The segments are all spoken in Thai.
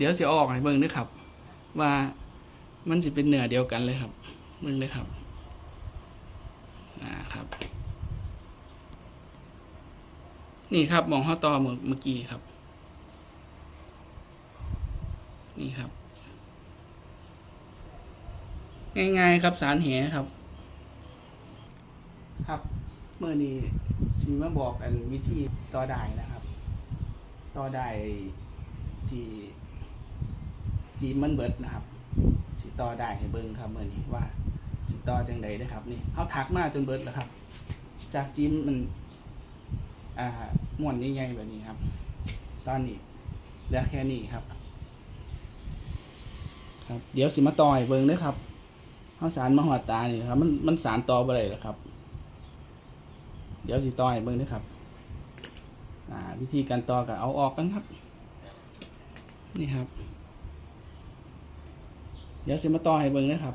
เดี๋ยวสิออกให้เบิ่งด้วยครับ ว่ามันจะเป็นเนื้อเดียวกันเลยครับเบิ่งเลยครับอ่าครับ นี่ครับมองข้อต่อเมื่อกี้ครับ นี่ครับ ง่ายๆครับสารแหครับ ครับเมื่อนี้สีมาบอกอันวิธีต่อได้นะครับ ต่อได้ที่ จีมมันเบิดนะครับ สิต่อได้ให้เบิ่งครับเมื่อนี้ว่า สิต่อจังใดนะครับนี่เขาทักมาจนเบิดแล้วครับ จากจีมมันอ่าม้วนใหญ่ๆแบบนี้ครับ ตอนนี้เหลือแค่นี้ครับ ครับ เดี๋ยวสิมาต่อให้เบิ่งด้อครับเขาสารมาหอดตานี่ครับ มันมันสารต่อบ่ได้หรอกครับ เดี๋ยวสิต่อให้เบิ่งด้อครับอ่าวิธีการต่อก็เอาออกกันครับ นี่ครับ เดี๋ยวสิมาต่อให้เบิ่งนะครับ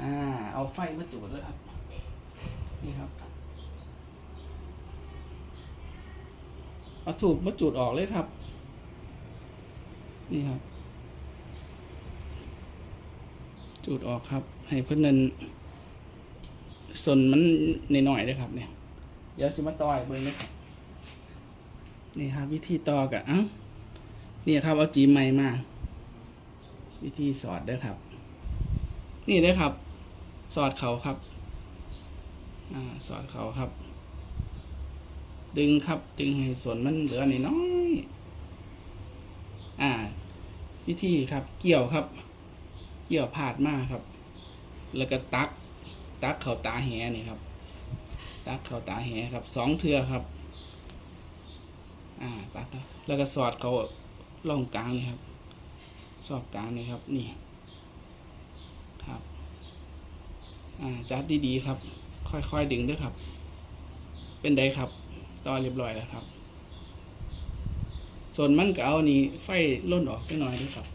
อ่า เอาไฟมาจุดเลยครับ นี่ครับ เอาถูกมาจุดออกเลยครับ นี่ครับ จุดออกครับ ให้เพื่อนนันส่วนมันนหน่อยๆเลยครับ เนี่ย เดี๋ยวสิมาต่อยเบิ้งเลยครับ นี่ครับ วิธีต่อกะเอ้านี่ครับ เอาจีมใหม่มา วิธีสอดเด้อครับ นี่เด้อครับ สอดเขาครับอ่าสอดเขาครับ ดึงครับ ดึงให้ส่วนมันเหลือนิดน้อยอ่า วิธีครับ เกี่ยวครับ เกี่ยวผาดมากครับ แล้วก็ตัก ตักเข่าตาแหนี่ครับ ตักเข่าตาแหครับสองเทือครับ อ่า ตักครับแล้วก็สอดเขาล่องกลางนี่ครับ สอดกลางนี่ครับนี่ครับจัดดีๆครับ ค่อยๆดึงด้วยครับ เป็นไดครับต่อเรียบร้อยแล้วครับ ส่วนมันก็เอานี่ไฟล่นออกไปหน่อยด้วยครับ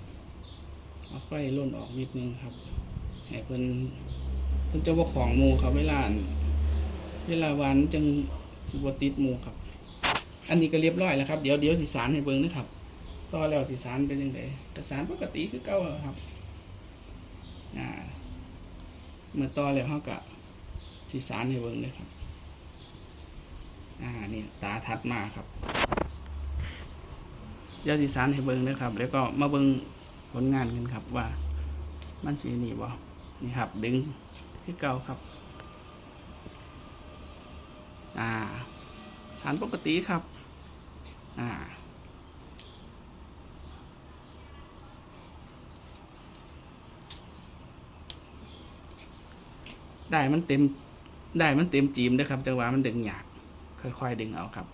เอาไฟล่นออกนิดนึงครับให้เพิ่นเพิ่นจะว่าของหมูครับเวลาวันเวลาวานจังสิบติดหมูครับ อันนี้ก็เรียบร้อยแล้วครับ เดี๋ยวเดี๋ยวสิสารให้เบิ่งนะครับ ต่อแล้วสิสารเป็นยังไงกสารปกติคือเก่าครับอ่าเมื่อต่อแล้วเขาก็สิสารให้เบิ่งเลยครับ อ่า นี่ตาทัดมาครับเดี๋ยวสิสารให้เบิ่งนะครับ แล้วก็มาเบิ่งผลงานกันครับว่ามันสีนี่บ่นี่ครับ ดึงที่เก่าครับ อ่าฐานปกติครับ อ่า ได้มันเต็มได้มันเต็มจีมเด้วยครับ จังหวะมันดึงหยากค่อยๆดึงเอาครับ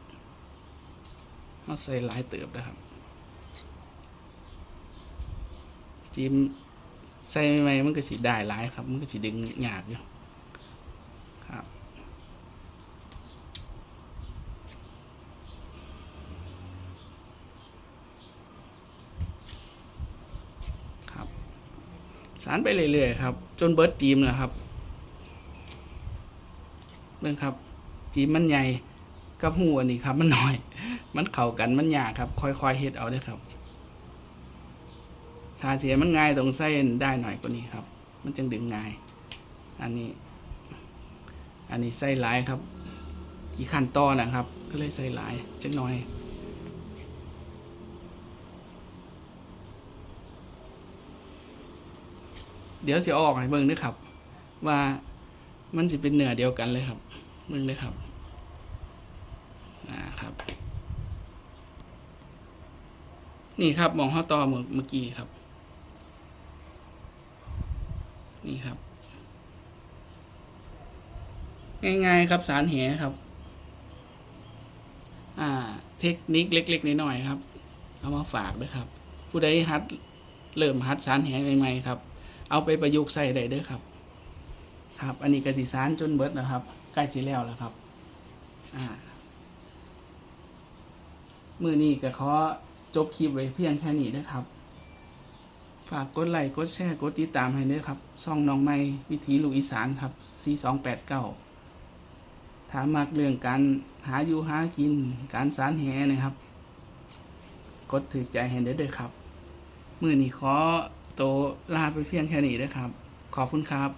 เอาใส่หลายเติบนะครับ จีมใส่ใหม่ๆมันก็สิได้หลายครับ มันก็สิดึงหยากอยู่ครับครับสารไปเรื่อยๆครับ จนเบิร์ดจีมนะครับ เรื่งครับจีมมันใหญ่กับหูอันนี้ครับ มันน้อย มันเข้ากันมันยากครับ ค่อยๆเฮ็ดเอาเด้ครับถ้าเสียมันง่ายตรงไส้ได้หน่อยกว่านี้ครับ มันจึงดึงง่าย อันนี้ อันนี้ไส้หลายครับ กี่ขั้นตอนนะครับ ก็เลยใส่หลายจักหน่อยเดี๋ยวเสียออกให้เบิ่งด้วยครับ ว่า มันจะเป็นเนื้อเดียวกันเลยครับเบิ่งเลยครับอ่าครับ นี่ครับมองข้อต่อเมื่อกี้ครับ นี่ครับ ง่ายๆครับสารแหครับ อ่า เทคนิคเล็กๆน้อยๆครับ เอามาฝากด้วยครับ ผู้ใดฮัดเริ่มฮัดสารแหใหม่ๆครับ เอาไปประยุกต์ใส่ได้ด้อครับ ครับ อันนี้กสิสารจนเบิดนะครับใกล้สิแล้วแล้วครับ อ่ามือนี้ก็ขอจบคลิปไว้เพียงแค่นี้นะครับ ฝากกดไลค์กดแชร์กดติดตามให้ด้วยครับช่องน้องไม้วิถีลูกอีสานครับ4289ถามมากเรื่องการหาอยู่หากิน การสารแหนะครับ กดถือใจให้เด้อเด้อครับ มือนี้ขอโตลาไปเพียงแค่นี้เด้อครับ ขอบคุณครับ